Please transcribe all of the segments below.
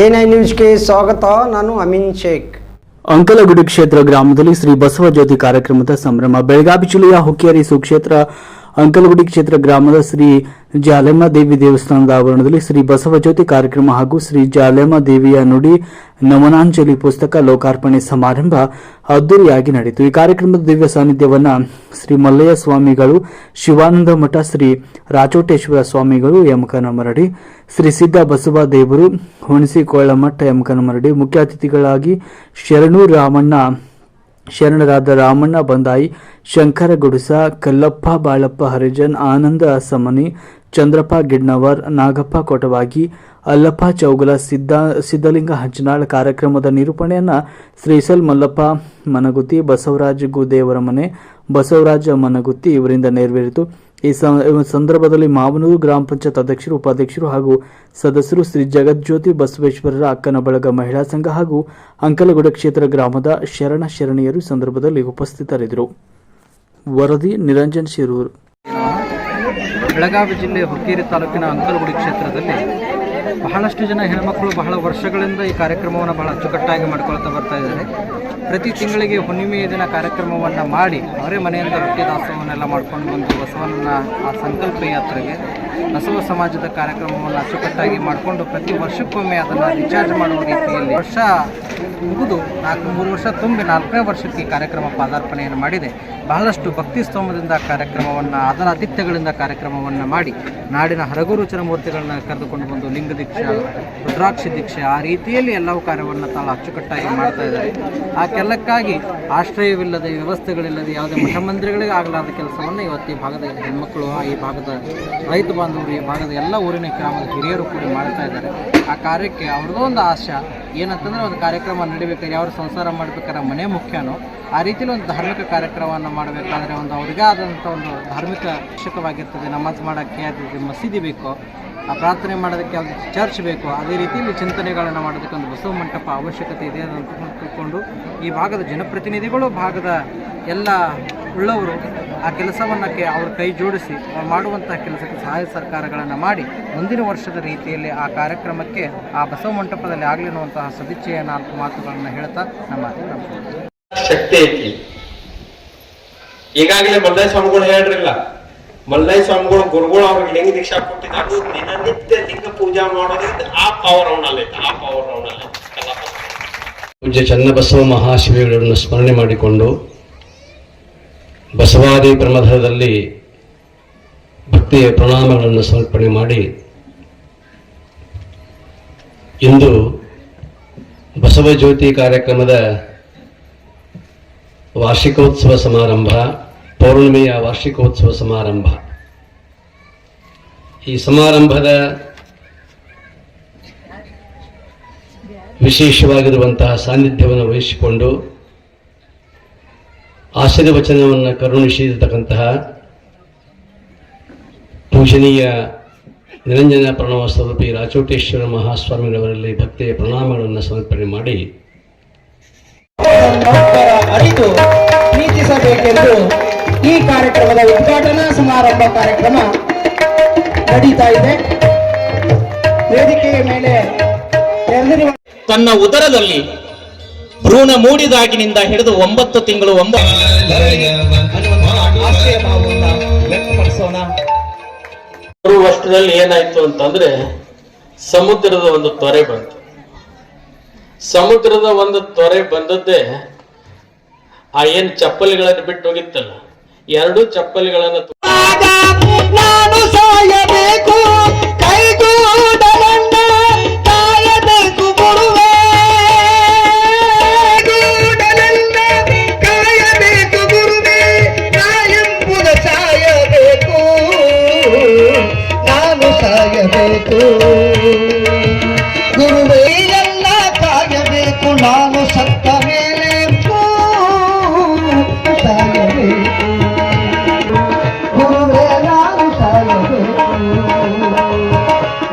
N I ನ್ಯೂಸ್ಗೆ ಸ್ವಾಗತ, ನಾನು ಅಮಿನ್ ಶೇಖ್. ಅಂಕಲಗುಡಿ ಕ್ಷೇತ್ರ ಗ್ರಾಮದಲ್ಲಿ ಶ್ರೀ ಬಸವ ಜ್ಯೋತಿ ಕಾರ್ಯಕ್ರಮದ ಸಂಭ್ರಮ. ಬೆಳಗಾವಿ ಜಿಲ್ಲೆಯ ಹುಕ್ಕೇರಿ ಸುಕ್ಷೇತ್ರ, ಅಂಕಲಗುಡಿ ಕ್ಷೇತ್ರ ಗ್ರಾಮದ ಶ್ರೀ ಜಾಲೆಮ್ಮ ದೇವಿ ದೇವಸ್ಥಾನದ ಆವರಣದಲ್ಲಿ ಶ್ರೀ ಬಸವ ಜ್ಯೋತಿ ಕಾರ್ಯಕ್ರಮ ಹಾಗೂ ಶ್ರೀ ಜಾಲೆಮ್ಮ ದೇವಿಯ ನುಡಿ ನಮನಾಂಜಲಿ ಪುಸ್ತಕ ಲೋಕಾರ್ಪಣೆ ಸಮಾರಂಭ ಅದ್ದೂರಿಯಾಗಿ ನಡೆಯಿತು. ಈ ಕಾರ್ಯಕ್ರಮದ ದಿವ್ಯ ಸಾನ್ನಿಧ್ಯವನ್ನು ಶ್ರೀ ಮಲ್ಲಯ್ಯ ಸ್ವಾಮಿಗಳು, ಶಿವಾನಂದ ಮಠ ಶ್ರೀ ರಾಚೋಟೇಶ್ವರ ಸ್ವಾಮಿಗಳು ಯಮಕನಮರಡಿ ಶ್ರೀ ಸಿದ್ಧ ಬಸವ ದೇವರು ಹುಣಸಿಕೊಳ್ಳಮಠ ಯಮಕನಮರಡಿ ಮುಖ್ಯ ಅತಿಥಿಗಳಾಗಿ ಶರಣು ರಾಮಣ್ಣ, ಶರಣರಾದ ರಾಮಣ್ಣ ಬಂದಾಯಿ, ಶಂಕರ ಗುಡಿಸ, ಕಲ್ಲಪ್ಪ ಬಾಳಪ್ಪ ಹರಿಜನ್, ಆನಂದ ಸಮನಿ, ಚಂದ್ರಪ್ಪ ಗಿಡ್ನವರ್, ನಾಗಪ್ಪ ಕೊಟವಾಗಿ, ಅಲ್ಲಪ್ಪ ಚೌಗಲ ಸಿದ್ದ ಸಿದ್ದಲಿಂಗ ಹಂಚನಾಳ್ ಕಾರ್ಯಕ್ರಮದ ನಿರೂಪಣೆಯನ್ನು ಶ್ರೀಸಲ್ ಮಲ್ಲಪ್ಪ ಮನಗುತ್ತಿ, ಬಸವರಾಜ ಗುದೇವರ ಮನೆ, ಬಸವರಾಜ ಮನಗುತ್ತಿ ಇವರಿಂದ ನೆರವೇರಿತು. ಈ ಸಂದರ್ಭದಲ್ಲಿ ಮಾವನೂರು ಗ್ರಾಮ ಪಂಚಾಯತ್ ಅಧ್ಯಕ್ಷರು, ಉಪಾಧ್ಯಕ್ಷರು ಹಾಗೂ ಸದಸ್ಯರು ಶ್ರೀ ಜಗಜ್ಯೋತಿ ಬಸವೇಶ್ವರರ ಅಕ್ಕನ ಬಳಗ ಮಹಿಳಾ ಸಂಘ ಹಾಗೂ ಅಂಕಲಗೂಡ ಕ್ಷೇತ್ರ ಗ್ರಾಮದ ಶರಣ ಶರಣೀಯರು ಸಂದರ್ಭದಲ್ಲಿ ಉಪಸ್ಥಿತರಿದ್ದರು. ವರದಿ ನಿರಂಜನ್ ಶಿರೂರ್. ಬೆಳಗಾವಿ ಜಿಲ್ಲೆ ಹುಕ್ಕೇರಿ ತಾಲೂಕಿನ ಅಂಕಲಗುಡಿ ಕ್ಷೇತ್ರದಲ್ಲಿ ಬಹಳಷ್ಟು ಜನ ಹೆಣ್ಮಕ್ಳು ಬಹಳ ವರ್ಷಗಳಿಂದ ಈ ಕಾರ್ಯಕ್ರಮವನ್ನು ಬಹಳ ಅಚ್ಚುಕಟ್ಟಾಗಿ ಮಾಡ್ಕೊಳ್ತಾ ಬರ್ತಾ ಇದ್ದಾರೆ. ಪ್ರತಿ ತಿಂಗಳಿಗೆ ಹುಣ್ಣಿಮೆಯ ದಿನ ಕಾರ್ಯಕ್ರಮವನ್ನು ಮಾಡಿ, ಅವರೇ ಮನೆಯಿಂದ ರೊಟ್ಟಿ ದಾಸವನ್ನೆಲ್ಲ ಮಾಡ್ಕೊಂಡು ಬಂದು ಬಸವನ ಆ ಸಂಕಲ್ಪ ಯಾತ್ರೆಗೆ ಬಸವ ಸಮಾಜದ ಕಾರ್ಯಕ್ರಮವನ್ನು ಅಚ್ಚುಕಟ್ಟಾಗಿ ಮಾಡಿಕೊಂಡು ಪ್ರತಿ ವರ್ಷಕ್ಕೊಮ್ಮೆ ಅದನ್ನು ರಿಚಾರ್ಜ್ ಮಾಡುವ ರೀತಿಯಲ್ಲಿ ವರ್ಷ ಮುಗಿದು ನಾಲ್ಕು ಮೂರು ವರ್ಷ ತುಂಬಿ ನಾಲ್ಕನೇ ವರ್ಷಕ್ಕೆ ಈ ಕಾರ್ಯಕ್ರಮ ಪಾದಾರ್ಪಣೆಯನ್ನು ಮಾಡಿದೆ. ಬಹಳಷ್ಟು ಭಕ್ತಿ ಸ್ತೋಮದಿಂದ ಕಾರ್ಯಕ್ರಮವನ್ನು, ಅದರ ಆತಿಥ್ಯಗಳಿಂದ ಕಾರ್ಯಕ್ರಮವನ್ನು ಮಾಡಿ, ನಾಡಿನ ಹರಗುರುಚರ ಮೂರ್ತಿಗಳನ್ನ ಕರೆದುಕೊಂಡು ಬಂದು ಲಿಂಗ ದೀಕ್ಷೆ, ರುದ್ರಾಕ್ಷಿ ದೀಕ್ಷೆ, ಆ ರೀತಿಯಲ್ಲಿ ಎಲ್ಲವೂ ಕಾರ್ಯವನ್ನು ತಾವು ಅಚ್ಚುಕಟ್ಟಾಗಿ ಮಾಡ್ತಾ ಇದ್ದಾರೆ. ಆ ಕೆಲಕ್ಕಾಗಿ ಆಶ್ರಯವಿಲ್ಲದೆ, ವ್ಯವಸ್ಥೆಗಳಿಲ್ಲದೆ ಯಾವುದೇ ಮಠ ಮಂದಿರಗಳಿಗೆ ಆಗಲಾರದ ಕೆಲಸವನ್ನು ಇವತ್ತು ಈ ಭಾಗದ ಹೆಣ್ಮಕ್ಕಳು ಈ ಭಾಗದ ರೈತ ಬಾಂಧವರು ಈ ಭಾಗದ ಎಲ್ಲ ಊರಿನ ಗ್ರಾಮದ ಹಿರಿಯರು ಕೂಡ ಮಾಡ್ತಾ ಇದ್ದಾರೆ. ಆ ಕಾರ್ಯಕ್ಕೆ ಅವ್ರದ್ದೋ ಒಂದು ಆಶಾ ಏನಂತಂದ್ರೆ ಒಂದು ಕಾರ್ಯಕ್ರಮ ನಡಿಬೇಕಾದ್ರೆ ಯಾವ ಸಂಸಾರ ಮಾಡ್ಬೇಕಾದ್ರೆ ಮನೆ ಮುಖ್ಯನೋ, ಆ ರೀತಿಯಲ್ಲಿ ಒಂದು ಧಾರ್ಮಿಕ ಕಾರ್ಯಕ್ರಮವನ್ನು ಮಾಡಬೇಕಾದ್ರೆ ಒಂದು ಅವ್ರಿಗೆ ಆದಂಥ ಒಂದು ಧಾರ್ಮಿಕ ಶಿಕ್ಷಕವಾಗಿರ್ತದೆ, ನಮಾಜ್ ಮಾಡೋಕ್ಕೆ ಅದಕ್ಕೆ ಮಸೀದಿ ಬೇಕು, ಆ ಪ್ರಾರ್ಥನೆ ಮಾಡೋದಕ್ಕೆ ಅದು ಚರ್ಚ್ ಬೇಕು, ಅದೇ ರೀತಿಯಲ್ಲಿ ಚಿಂತನೆಗಳನ್ನು ಮಾಡೋದಕ್ಕೆ ಒಂದು ಬಸವ ಮಂಟಪ ಅವಶ್ಯಕತೆ ಇದೆ ಅಂತ ತಿಳ್ಕೊಂಡು ಈ ಭಾಗದ ಜನಪ್ರತಿನಿಧಿಗಳು, ಭಾಗದ ಎಲ್ಲ ಉಳ್ಳವರು ಆ ಕೆಲಸವನ್ನು ಕೆ ಅವ್ರ ಕೈ ಜೋಡಿಸಿ ಅವ್ರು ಮಾಡುವಂಥ ಕೆಲಸಕ್ಕೆ ಸಹಾಯ ಸರ್ಕಾರಗಳನ್ನು ಮಾಡಿ ಮುಂದಿನ ವರ್ಷದ ರೀತಿಯಲ್ಲಿ ಆ ಕಾರ್ಯಕ್ರಮಕ್ಕೆ ಆ ಬಸವ ಮಂಟಪದಲ್ಲಿ ಆಗಲಿ ಅನ್ನುವಂತಹ ಸದಿಚ್ಛೆಯ ನಾಲ್ಕು ಮಾತುಗಳನ್ನು ಹೇಳ್ತಾ ನಮ್ಮ ಶಕ್ತಿ ಐತಿ. ಈಗಾಗಲೇ ಮಲ್ಲಾಯ ಸ್ವಾಮಿಗಳು ಹೇಳ್ರಿಲ್ಲ ಮಲ್ಲೈ ಸ್ವಾಮಿಗಳು ಗುರುಗಳು ಅವ್ರಿಗೆ ಲಿಂಗ ದೀಕ್ಷಾ ಕೊಟ್ಟಿದ್ದಾರೆ. ದಿನನಿತ್ಯ ಲಿಂಗ ಪೂಜಾ ಮಾಡೋದ್ರಿಂದ ಆ ಪವರ್ ಅವನಲ್ಲಿ ಆ ಪವರ್ ಅವನಲ್ಲಿ ಪೂಜ್ಯ ಚನ್ನಬಸವ ಮಹಾಶಿವಗಳನ್ನು ಸ್ಮರಣೆ ಮಾಡಿಕೊಂಡು ಬಸವಾದಿ ಪ್ರಮಥದಲ್ಲಿ ಭಕ್ತಿಯ ಪ್ರಣಾಮಗಳನ್ನು ಸಮರ್ಪಣೆ ಮಾಡಿ ಇಂದು ಬಸವ ಜ್ಯೋತಿ ಕಾರ್ಯಕ್ರಮದ ವಾರ್ಷಿಕೋತ್ಸವ ಸಮಾರಂಭ, ಪೌರ್ಣಿಮೆಯ ವಾರ್ಷಿಕೋತ್ಸವ ಸಮಾರಂಭ. ಈ ಸಮಾರಂಭದ ವಿಶೇಷವಾಗಿರುವಂತಹ ಸಾನ್ನಿಧ್ಯವನ್ನು ವಹಿಸಿಕೊಂಡು ಆಶೀರ್ವಚನವನ್ನು ಕರುಣಿಸಿರ್ತಕ್ಕಂತಹ ಪೂಜನೀಯ ನಿರಂಜನ ಪ್ರಣವ ಸ್ವರೂಪಿ ರಾಚೋಟೇಶ್ವರ ಮಹಾಸ್ವಾಮಿಗಳವರಲ್ಲಿ ಭಕ್ತಿಯ ಪ್ರಣಾಮಗಳನ್ನು ಸಮರ್ಪಣೆ ಮಾಡಿ ಅರಿತು ಪ್ರೀತಿಸಬೇಕೆಂದು ಈ ಕಾರ್ಯಕ್ರಮದ ಉದ್ಘಾಟನಾ ಸಮಾರಂಭ ಕಾರ್ಯಕ್ರಮ ನಡೀತಾ ಇದೆ. ವೇದಿಕೆಯ ಮೇಲೆ ತನ್ನ ಉದರದಲ್ಲಿ ಭ್ರೂಣ ಮೂಡಿದಾಗಿನಿಂದ ಹಿಡಿದು ಒಂಬತ್ತು ತಿಂಗಳು ಒಂಬತ್ತು ವರ್ಷದಲ್ಲಿ ಏನಾಯ್ತು ಅಂತಂದ್ರೆ ಸಮುದ್ರದ ಒಂದು ತೊರೆ ಬಂತು. ಸಮುದ್ರದ ಒಂದು ತೊರೆ ಬಂದದ್ದೇ ಆ ಏನ್ ಚಪ್ಪಲಿಗಳನ್ನು ಬಿಟ್ಟು ಹೋಗಿತ್ತಲ್ಲ ಎರಡು ಚಪ್ಪಲಿಗಳನ್ನು ನಾನು ಸಾಯಬೇಕು ಗುರುವೇ ಎಲ್ಲ ಕಾಯಬೇಕು ನಾನು ಸತ್ತ ಮೇಲೆ ಸಾಯಬೇಕು ಗುರುವೇ ನಾನು ಸಾಯಬೇಕು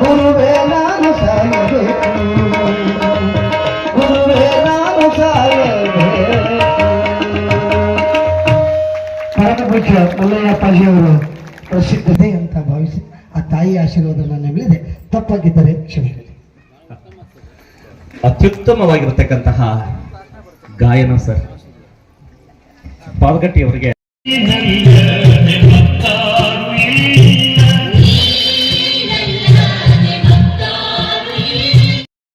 ಗುರುವೇ ನಾನು ಸಾಯಬೇಕು ಗುರುವೇ ನಾನು ಸಾಯಬೇಕು ಪರಮಪೂಜ್ಯ ಮಲ್ಲಯ್ಯಪ್ಪಾಜಿಯವರು ಪ್ರಸಿದ್ಧತೆ ಅಂತ ಭಾವಿಸಿ ಆ ತಾಯಿ ಆಶೀರ್ವಾದ ನನ್ನ ಮೇಲಿದೆ ತಪ್ಪಾಗಿದ್ದರೆ ಕ್ಷಮೆ ಅತ್ಯುತ್ತಮವಾಗಿರತಕ್ಕಂತಹ ಗಾಯನ ಸರ್. ಪಾವಗಟ್ಟಿ ಅವರಿಗೆ.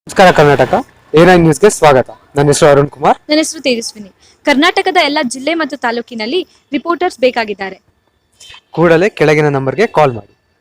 ನಮಸ್ಕಾರ ಕರ್ನಾಟಕ. ಎ ನೈನ್ ನ್ಯೂಸ್ಗೆ ಸ್ವಾಗತ. ನನ್ನ ಹೆಸರು ಅರುಣ್ ಕುಮಾರ್. ನನ್ನ ಹೆಸರು ತೇಜಸ್ವಿನಿ. ಕರ್ನಾಟಕದ ಎಲ್ಲ ಜಿಲ್ಲೆ ಮತ್ತು ತಾಲೂಕಿನಲ್ಲಿ ರಿಪೋರ್ಟರ್ಸ್ ಬೇಕಾಗಿದ್ದಾರೆ. ಕೂಡಲೇ ಕೆಳಗಿನ ನಂಬರ್ಗೆ ಕಾಲ್ ಮಾಡಿ.